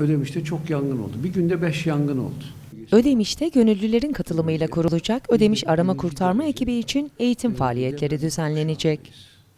Ödemiş'te çok yangın oldu. Bir günde beş yangın oldu. Ödemiş'te gönüllülerin katılımıyla kurulacak Ödemiş Arama Kurtarma ekibi için eğitim faaliyetleri düzenlenecek.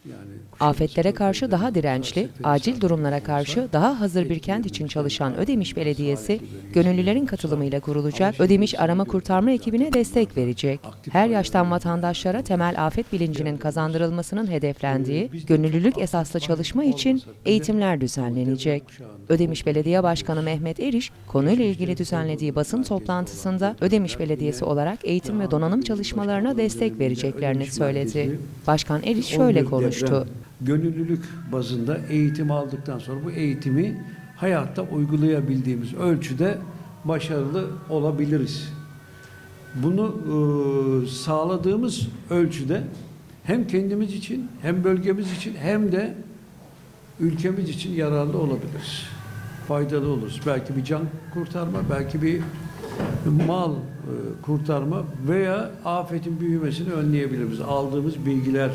Yani Afetlere karşı daha dirençli, acil durumlara karşı daha hazır bir kent için çalışan Ödemiş Belediyesi, gönüllülerin katılımıyla kurulacak Ödemiş Arama Kurtarma ekibine destek verecek. Her yaştan vatandaşlara temel afet bilincinin kazandırılmasının hedeflendiği gönüllülük esaslı çalışma için eğitimler düzenlenecek. Ödemiş Belediye Başkanı Mehmet Eriş, konuyla ilgili düzenlediği basın toplantısında Ödemiş Belediyesi olarak eğitim ve donanım çalışmalarına destek vereceklerini söyledi. Başkan Eriş şöyle 11 konuştu. Deprem Gönüllülük bazında eğitim aldıktan sonra bu eğitimi hayatta uygulayabildiğimiz ölçüde başarılı olabiliriz. Bunu e, sağladığımız ölçüde hem kendimiz için hem bölgemiz için hem de ülkemiz için yararlı olabiliriz. Faydalı oluruz. Belki bir can kurtarma, belki bir mal e, kurtarma veya afetin büyümesini önleyebiliriz. Aldığımız bilgiler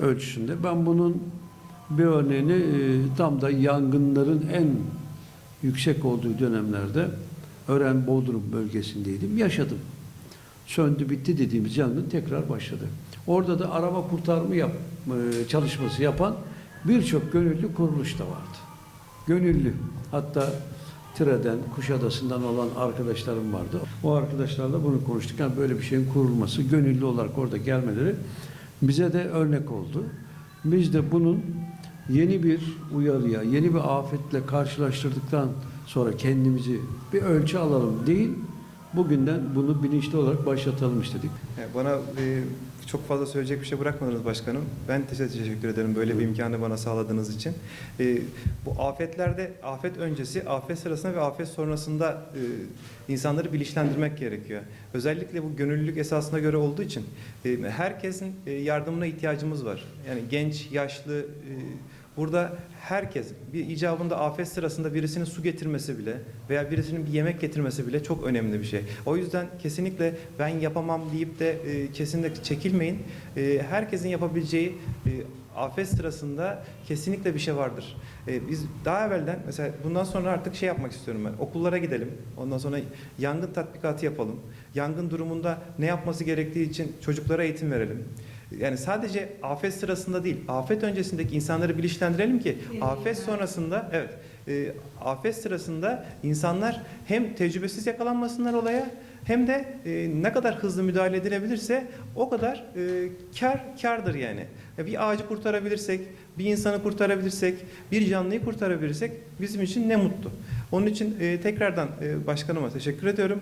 ölçüsünde. Ben bunun bir örneğini e, tam da yangınların en yüksek olduğu dönemlerde Ören Bodrum bölgesindeydim. Yaşadım. Söndü bitti dediğimiz yangın tekrar başladı. Orada da arama kurtarma yap, e, çalışması yapan birçok gönüllü kuruluş da vardı. Gönüllü. Hatta Tire'den, Kuşadası'ndan olan arkadaşlarım vardı. O arkadaşlarla bunu konuştuk. Yani böyle bir şeyin kurulması, gönüllü olarak orada gelmeleri bize de örnek oldu. Biz de bunun yeni bir uyarıya, yeni bir afetle karşılaştırdıktan sonra kendimizi bir ölçü alalım değil, bugünden bunu bilinçli olarak başlatalım istedik. Bana e, çok fazla söyleyecek bir şey bırakmadınız başkanım. Ben size teşekkür ederim böyle bir imkanı bana sağladığınız için. E, bu afetlerde, afet öncesi, afet sırasında ve afet sonrasında e, insanları bilinçlendirmek gerekiyor. Özellikle bu gönüllülük esasına göre olduğu için e, herkesin e, yardımına ihtiyacımız var. Yani genç, yaşlı, e, Burada herkes bir icabında afet sırasında birisinin su getirmesi bile veya birisinin bir yemek getirmesi bile çok önemli bir şey. O yüzden kesinlikle ben yapamam deyip de e, kesinlikle çekilmeyin. E, herkesin yapabileceği e, afet sırasında kesinlikle bir şey vardır. E, biz daha evvelden mesela bundan sonra artık şey yapmak istiyorum ben. Okullara gidelim. Ondan sonra yangın tatbikatı yapalım. Yangın durumunda ne yapması gerektiği için çocuklara eğitim verelim. Yani sadece afet sırasında değil, afet öncesindeki insanları bilinçlendirelim ki afet sonrasında evet e, afet sırasında insanlar hem tecrübesiz yakalanmasınlar olaya hem de e, ne kadar hızlı müdahale edilebilirse o kadar e, kar kardır yani. Ya bir ağacı kurtarabilirsek, bir insanı kurtarabilirsek, bir canlıyı kurtarabilirsek bizim için ne mutlu. Onun için e, tekrardan e, başkanıma teşekkür ediyorum.